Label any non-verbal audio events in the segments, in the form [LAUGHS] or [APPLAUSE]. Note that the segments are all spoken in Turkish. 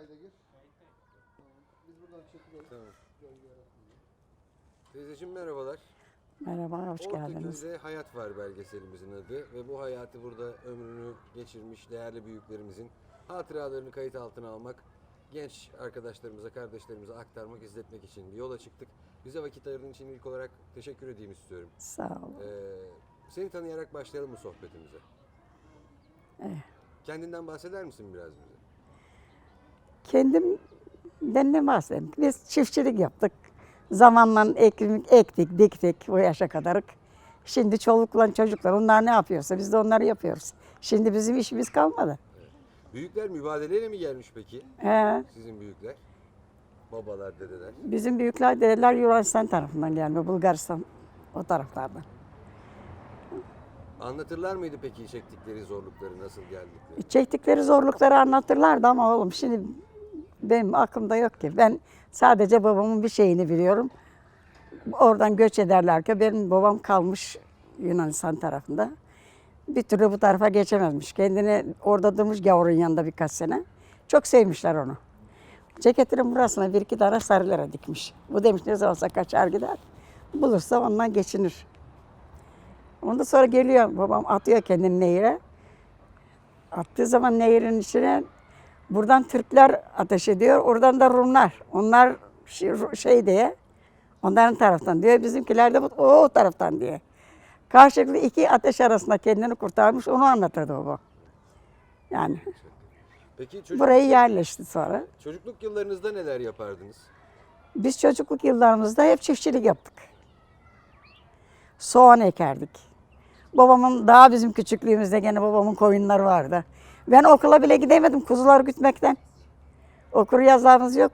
Kayda gir. Tamam. Biz buradan çekilelim. Tamam. Gölge yaratmayalım. Teyzeciğim merhabalar. Merhaba, hoş geldiniz. Ortaköy'de Hayat Var belgeselimizin adı ve bu hayatı burada ömrünü geçirmiş değerli büyüklerimizin hatıralarını kayıt altına almak, genç arkadaşlarımıza, kardeşlerimize aktarmak, izletmek için bir yola çıktık. Bize vakit ayırdığın için ilk olarak teşekkür edeyim istiyorum. Sağ olun. Ee, seni tanıyarak başlayalım bu sohbetimize. Evet. Kendinden bahseder misin biraz bize? Kendimden ne bahsedeyim? Biz çiftçilik yaptık. Zamanla ektik, ektik, diktik bu yaşa kadar. Şimdi çolukla çocuklar onlar ne yapıyorsa biz de onları yapıyoruz. Şimdi bizim işimiz kalmadı. Büyükler mübadeleyle mi gelmiş peki? He, Sizin büyükler? Babalar, dedeler. bizim büyükler dediler Yunanistan tarafından gelme, Bulgaristan o taraflardan. Anlatırlar mıydı peki çektikleri zorlukları, nasıl geldikleri? Çektikleri zorlukları anlatırlardı ama oğlum şimdi benim aklımda yok ki. Ben sadece babamın bir şeyini biliyorum. Oradan göç ederlerken benim babam kalmış Yunanistan tarafında. Bir türlü bu tarafa geçemezmiş. Kendini orada durmuş gavurun yanında birkaç sene. Çok sevmişler onu. Ceketinin burasına bir iki tane sarılara dikmiş. Bu demiş ne zamansa kaçar gider. Bulursa ondan geçinir. Ondan sonra geliyor babam atıyor kendini nehire. Attığı zaman nehrin içine buradan Türkler ateş ediyor, oradan da Rumlar. Onlar şey, şey diye, onların taraftan diyor, bizimkiler de bu- o, taraftan diye. Karşılıklı iki ateş arasında kendini kurtarmış, onu anlatırdı baba. Yani Peki çocuk, burayı yerleşti sonra. çocukluk yıllarınızda neler yapardınız? Biz çocukluk yıllarımızda hep çiftçilik yaptık. Soğan ekerdik. Babamın daha bizim küçüklüğümüzde gene babamın koyunları vardı. Ben okula bile gidemedim kuzular gütmekten. Okur yazarımız yok.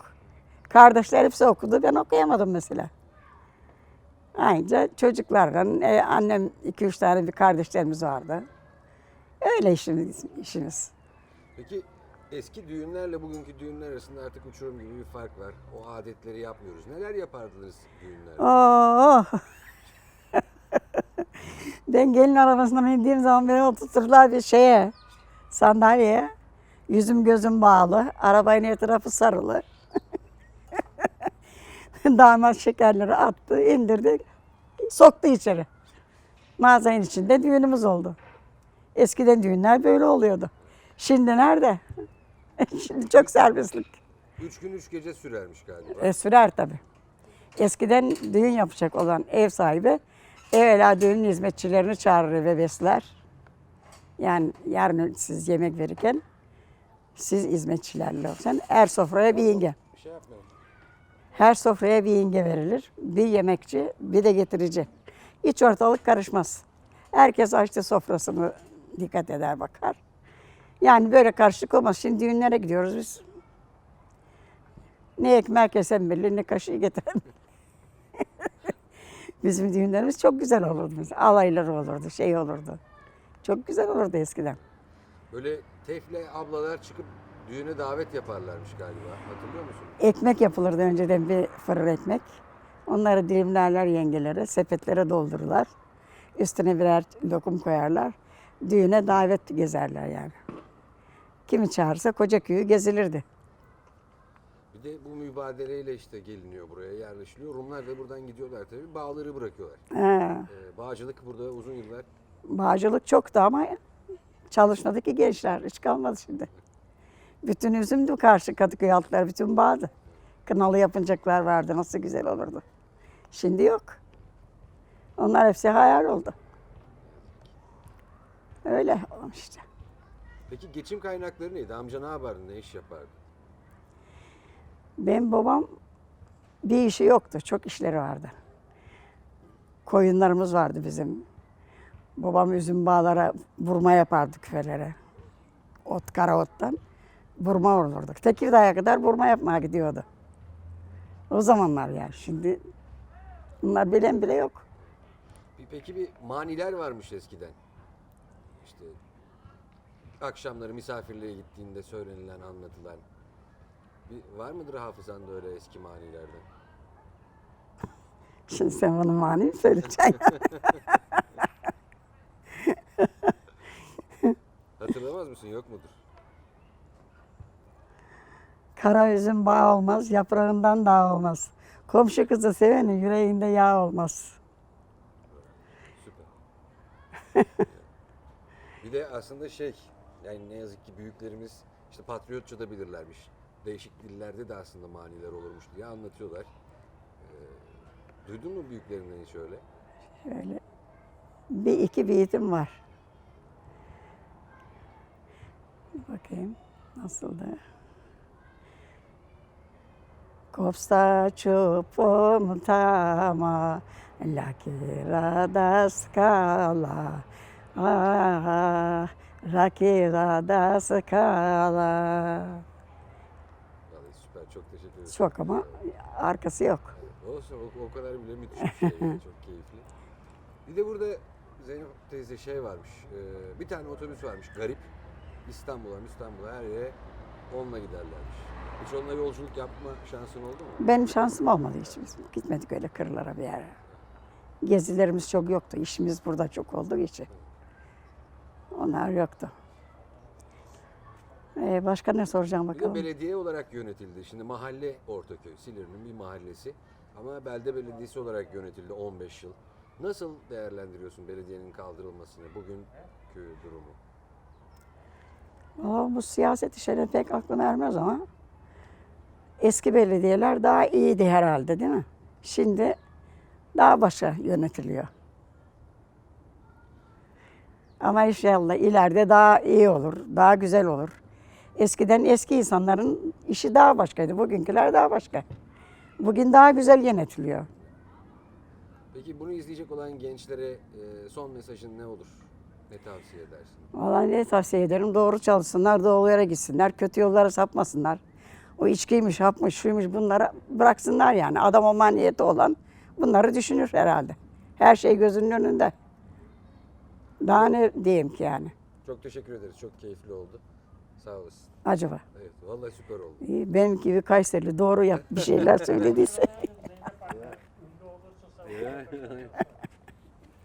Kardeşler hepsi okudu. Ben okuyamadım mesela. Ayrıca çocuklarla e, annem iki üç tane bir kardeşlerimiz vardı. Öyle işimiz. işimiz. Peki eski düğünlerle bugünkü düğünler arasında artık uçurum gibi bir fark var. O adetleri yapmıyoruz. Neler yapardınız düğünlerde? Oh. [LAUGHS] ben gelin arabasına bindiğim zaman beni oturturlar bir şeye, sandalyeye. Yüzüm gözüm bağlı, arabanın etrafı sarılı. [LAUGHS] Damat şekerleri attı, indirdi, soktu içeri. Mağazanın içinde düğünümüz oldu. Eskiden düğünler böyle oluyordu. Şimdi nerede? [LAUGHS] Şimdi çok serbestlik. Üç gün üç gece sürermiş galiba. E, sürer tabii. Eskiden düğün yapacak olan ev sahibi evvela düğünün hizmetçilerini çağırır ve besler. Yani yarın siz yemek verirken siz hizmetçilerle olsan her sofraya bir yenge. Her sofraya bir yenge verilir. Bir yemekçi, bir de getirici. Hiç ortalık karışmaz. Herkes açtı sofrasını dikkat eder bakar. Yani böyle karışık olmaz. Şimdi düğünlere gidiyoruz biz. Ne ekmek kesen belli, ne kaşığı getiren [LAUGHS] Bizim düğünlerimiz çok güzel olurdu. Alayları olurdu, şey olurdu. Çok güzel olurdu eskiden. Böyle tefle ablalar çıkıp düğüne davet yaparlarmış galiba. Hatırlıyor musun? Ekmek yapılırdı önceden bir fırın ekmek. Onları dilimlerler yengelere, sepetlere doldururlar. Üstüne birer lokum koyarlar. Düğüne davet gezerler yani. Kimi çağırsa koca köyü gezilirdi. Bir de bu mübadeleyle işte geliniyor buraya, yerleşiliyor. Rumlar da buradan gidiyorlar tabii. Bağları bırakıyorlar. He, Ee, bağcılık burada uzun yıllar. Bağcılık çoktu ama çalışmadı ki gençler. Hiç kalmadı şimdi. Bütün üzümdü karşı Kadıköy altları, bütün bağdı. Kınalı yapıncaklar vardı. Nasıl güzel olurdu. Şimdi yok. Onlar hepsi hayal oldu. Öyle işte. Peki geçim kaynakları neydi? Amca ne yapardı, ne iş yapardı? Benim babam bir işi yoktu. Çok işleri vardı. Koyunlarımız vardı bizim. Babam üzüm bağlara vurma yapardı küfelere. Ot, kara ottan vurma olurduk. Tekirdağ'a kadar vurma yapmaya gidiyordu. O zamanlar yani. Şimdi bunlar bilen bile yok. Bir- Peki bir maniler varmış eskiden. İşte akşamları misafirliğe gittiğinde söylenilen, anlatılan. Bir, var mıdır hafızanda öyle eski manilerden? [LAUGHS] Şimdi sen bana mani mi söyleyeceksin? [LAUGHS] Hatırlamaz mısın? Yok mudur? Kara üzüm bağ olmaz, yaprağından dağ olmaz. Komşu kızı sevenin yüreğinde yağ olmaz. Süper. [LAUGHS] bir de aslında şey, yani ne yazık ki büyüklerimiz işte patriotça da bilirlermiş. Değişik dillerde de aslında maniler olurmuş diye anlatıyorlar. Ee, duydun mu büyüklerinden hiç öyle? Şöyle bir iki beytim var. Bir Bakayım nasıldı? Kopsta čupom tama, lakira skala, ah, lakira skala. Vallahi süper, çok teşekkür ederim. Çok ama arkası yok. Olsun, o, o kadar bile müthiş bir şey. yani, [LAUGHS] çok keyifli. Bir de burada Zeynep teyze şey varmış, e, bir tane otobüs varmış garip. İstanbul'a, İstanbul'a her yere onunla giderlermiş. Hiç onunla yolculuk yapma şansın oldu mu? Benim şansım olmadı hiç. Biz gitmedik öyle kırlara bir yere. Gezilerimiz çok yoktu. İşimiz burada çok olduğu için. Onlar yoktu. Ee, başka ne soracağım Bir de bakalım? belediye olarak yönetildi. Şimdi mahalle Ortaköy, Silivri'nin bir mahallesi. Ama belde belediyesi olarak yönetildi 15 yıl. Nasıl değerlendiriyorsun belediyenin kaldırılmasını, bugünkü durumu? Valla bu siyaset işleri pek aklıma ermez ama eski belediyeler daha iyiydi herhalde değil mi? Şimdi daha başa yönetiliyor. Ama inşallah ileride daha iyi olur, daha güzel olur. Eskiden eski insanların işi daha başkaydı, bugünküler daha başka. Bugün daha güzel yönetiliyor. Peki bunu izleyecek olan gençlere e, son mesajın ne olur? Ne tavsiye edersin? Vallahi ne tavsiye ederim? Doğru çalışsınlar, doğru yere gitsinler, kötü yollara sapmasınlar. O içkiymiş, hapmış, şuymuş bunları bıraksınlar yani. Adam olma niyeti olan bunları düşünür herhalde. Her şey gözünün önünde. Daha ne diyeyim ki yani? Çok teşekkür ederiz. Çok keyifli oldu. Sağ olasın. Acaba. Evet, vallahi süper oldu. İyi, Benim gibi Kayserili doğru yap bir şeyler [LAUGHS] söylediyse.